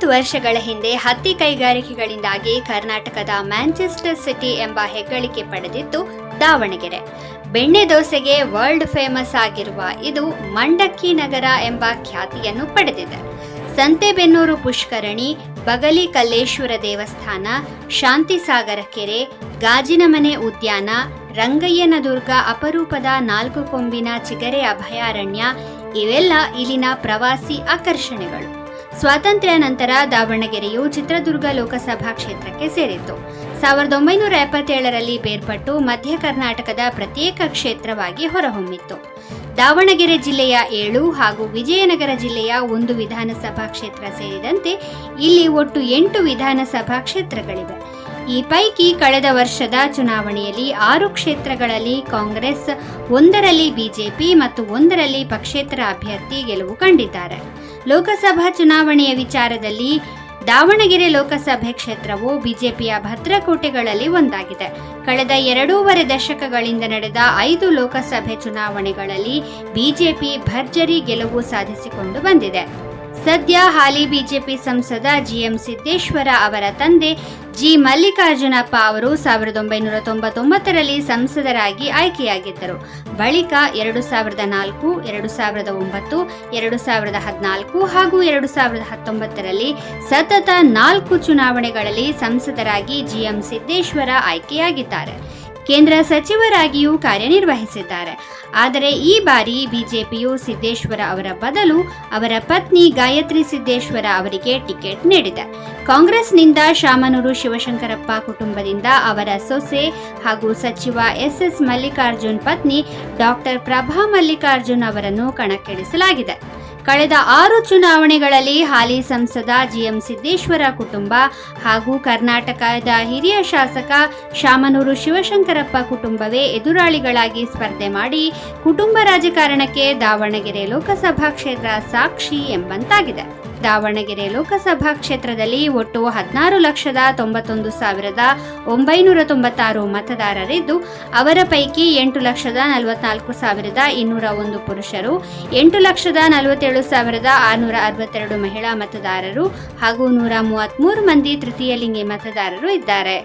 ಮೂವತ್ತು ವರ್ಷಗಳ ಹಿಂದೆ ಹತ್ತಿ ಕೈಗಾರಿಕೆಗಳಿಂದಾಗಿ ಕರ್ನಾಟಕದ ಮ್ಯಾಂಚೆಸ್ಟರ್ ಸಿಟಿ ಎಂಬ ಹೆಗ್ಗಳಿಕೆ ಪಡೆದಿತ್ತು ದಾವಣಗೆರೆ. ಬೆಣ್ಣೆ ದೋಸೆಗೆ ವರ್ಲ್ಡ್ ಫೇಮಸ್ ಆಗಿರುವ ಇದು ಮಂಡಕ್ಕಿ ನಗರ ಎಂಬ ಖ್ಯಾತಿಯನ್ನು ಪಡೆದಿದೆ. ಸಂತೆಬೆನ್ನೂರು ಪುಷ್ಕರಣಿ, ಬಗಲಿ ಕಲ್ಲೇಶ್ವರ ದೇವಸ್ಥಾನ ಶಾಂತಿಸಾಗರ ಕೆರೆ ಗಾಜಿನಮನೆ ಉದ್ಯಾನ, ರಂಗಯ್ಯನ ದುರ್ಗ ಅಪರೂಪದ ನಾಲ್ಕು ಕೊಂಬಿನ ಚಿಗರೆ ಅಭಯಾರಣ್ಯ ಇವೆಲ್ಲ ಇಲ್ಲಿನ ಪ್ರವಾಸಿ ಆಕರ್ಷಣೆಗಳು. ಸ್ವಾತಂತ್ರ್ಯ ನಂತರ ದಾವಣಗೆರೆಯು ಚಿತ್ರದುರ್ಗ ಲೋಕಸಭಾ ಕ್ಷೇತ್ರಕ್ಕೆ ಸೇರಿತ್ತು. ಸಾವಿರದ ಒಂಬೈನೂರ ಎಪ್ಪತ್ತೇಳರಲ್ಲಿ ಬೇರ್ಪಟ್ಟು ಮಧ್ಯ ಕರ್ನಾಟಕದ ಪ್ರತ್ಯೇಕ ಕ್ಷೇತ್ರವಾಗಿ ಹೊರಹೊಮ್ಮಿತ್ತು. ದಾವಣಗೆರೆ ಜಿಲ್ಲೆಯ ಏಳು ಹಾಗೂ ವಿಜಯನಗರ ಜಿಲ್ಲೆಯ ಒಂದು ವಿಧಾನಸಭಾ ಕ್ಷೇತ್ರ ಸೇರಿದಂತೆ ಇಲ್ಲಿ ಒಟ್ಟು ಎಂಟು ವಿಧಾನಸಭಾ ಕ್ಷೇತ್ರಗಳಿವೆ. ಈ ಪೈಕಿ ಕಳೆದ ವರ್ಷದ ಚುನಾವಣೆಯಲ್ಲಿ ಆರು ಕ್ಷೇತ್ರಗಳಲ್ಲಿ ಕಾಂಗ್ರೆಸ್, ಒಂದರಲ್ಲಿ ಬಿಜೆಪಿ ಮತ್ತು ಒಂದರಲ್ಲಿ ಪಕ್ಷೇತರ ಅಭ್ಯರ್ಥಿ ಗೆಲುವು ಕಂಡಿದ್ದಾರೆ. ಲೋಕಸಭಾ ಚುನಾವಣೆಯ ವಿಚಾರದಲ್ಲಿ ದಾವಣಗೆರೆ ಲೋಕಸಭೆ ಕ್ಷೇತ್ರವು ಬಿಜೆಪಿಯ ಭದ್ರಕೋಟೆಗಳಲ್ಲಿ ಒಂದಾಗಿದೆ. ಕಳೆದ ಎರಡೂವರೆ ದಶಕಗಳಿಂದ ನಡೆದ ಐದು ಲೋಕಸಭೆ ಚುನಾವಣೆಗಳಲ್ಲಿ ಬಿಜೆಪಿ ಭರ್ಜರಿ ಗೆಲುವು ಸಾಧಿಸಿಕೊಂಡು ಬಂದಿದೆ. ಸದ್ಯ ಹಾಲಿ ಬಿಜೆಪಿ ಸಂಸದ ಜಿಎಂ ಸಿದ್ದೇಶ್ವರ ಅವರ ತಂದೆ ಜಿ ಮಲ್ಲಿಕಾರ್ಜುನಪ್ಪ ಅವರು ಸಾವಿರದ ಒಂಬೈನೂರ ತೊಂಬತ್ತೊಂಬತ್ತರಲ್ಲಿ ಸಂಸದರಾಗಿ ಆಯ್ಕೆಯಾಗಿದ್ದರು. ಬಳಿಕ ಎರಡು ಸಾವಿರದ ನಾಲ್ಕು, ಎರಡು ಸಾವಿರದ ಒಂಬತ್ತು, ಎರಡು ಸಾವಿರದ ಹದಿನಾಲ್ಕು ಹಾಗೂ ಎರಡು ಸಾವಿರದ ಹತ್ತೊಂಬತ್ತರಲ್ಲಿ ಸತತ ನಾಲ್ಕು ಚುನಾವಣೆಗಳಲ್ಲಿ ಸಂಸದರಾಗಿ ಜಿಎಂ ಸಿದ್ದೇಶ್ವರ ಆಯ್ಕೆಯಾಗಿದ್ದಾರೆ. ಕೇಂದ್ರ ಸಚಿವರಾಗಿಯೂ ಕಾರ್ಯನಿರ್ವಹಿಸಿದ್ದಾರೆ. ಆದರೆ ಈ ಬಾರಿ ಬಿಜೆಪಿಯು ಸಿದ್ದೇಶ್ವರ ಅವರ ಬದಲು ಅವರ ಪತ್ನಿ ಗಾಯತ್ರಿ ಸಿದ್ದೇಶ್ವರ ಅವರಿಗೆ ಟಿಕೆಟ್ ನೀಡಿದೆ. ಕಾಂಗ್ರೆಸ್ನಿಂದ ಶಾಮನೂರು ಶಿವಶಂಕರಪ್ಪ ಕುಟುಂಬದಿಂದ ಅವರ ಸೊಸೆ ಹಾಗೂ ಸಚಿವ ಎಸ್ ಎಸ್ ಮಲ್ಲಿಕಾರ್ಜುನ್ ಪತ್ನಿ ಡಾಕ್ಟರ್ ಪ್ರಭಾ ಮಲ್ಲಿಕಾರ್ಜುನ್ ಅವರನ್ನು ಕಣಕ್ಕಿಳಿಸಲಾಗಿದೆ. ಕಳೆದ ಆರು ಚುನಾವಣೆಗಳಲ್ಲಿ ಹಾಲಿ ಸಂಸದ ಜಿಎಂ ಸಿದ್ದೇಶ್ವರ ಕುಟುಂಬ ಹಾಗೂ ಕರ್ನಾಟಕದ ಹಿರಿಯ ಶಾಸಕ ಶಾಮನೂರು ಶಿವಶಂಕರಪ್ಪ ಕುಟುಂಬವೇ ಎದುರಾಳಿಗಳಾಗಿ ಸ್ಪರ್ಧೆ ಮಾಡಿ ಕುಟುಂಬ ರಾಜಕಾರಣಕ್ಕೆ ದಾವಣಗೆರೆ ಲೋಕಸಭಾ ಕ್ಷೇತ್ರ ಸಾಕ್ಷಿ ಎಂಬಂತಾಗಿದೆ. ದಾವಣಗೆರೆ ಲೋಕಸಭಾ ಕ್ಷೇತ್ರದಲ್ಲಿ ಒಟ್ಟು ಹದಿನಾರು ಲಕ್ಷದ ತೊಂಬತ್ತೊಂದು ಸಾವಿರದ ಒಂಬೈನೂರ ತೊಂಬತ್ತಾರು ಮತದಾರರಿದ್ದು, ಅವರ ಪೈಕಿ ಎಂಟು ಲಕ್ಷದ ನಲವತ್ನಾಲ್ಕು ಸಾವಿರದ ಇನ್ನೂರ ಒಂದು ಪುರುಷರು, ಎಂಟು ಲಕ್ಷದ ನಲವತ್ತೇಳು ಸಾವಿರದ ಆರುನೂರ ಅರವತ್ತೆರಡು ಮಹಿಳಾ ಮತದಾರರು ಹಾಗೂ ನೂರ ಮೂವತ್ತ್ಮೂರು ಮಂದಿ ತೃತೀಯ ಲಿಂಗಿ ಮತದಾರರು ಇದ್ದಾರೆ.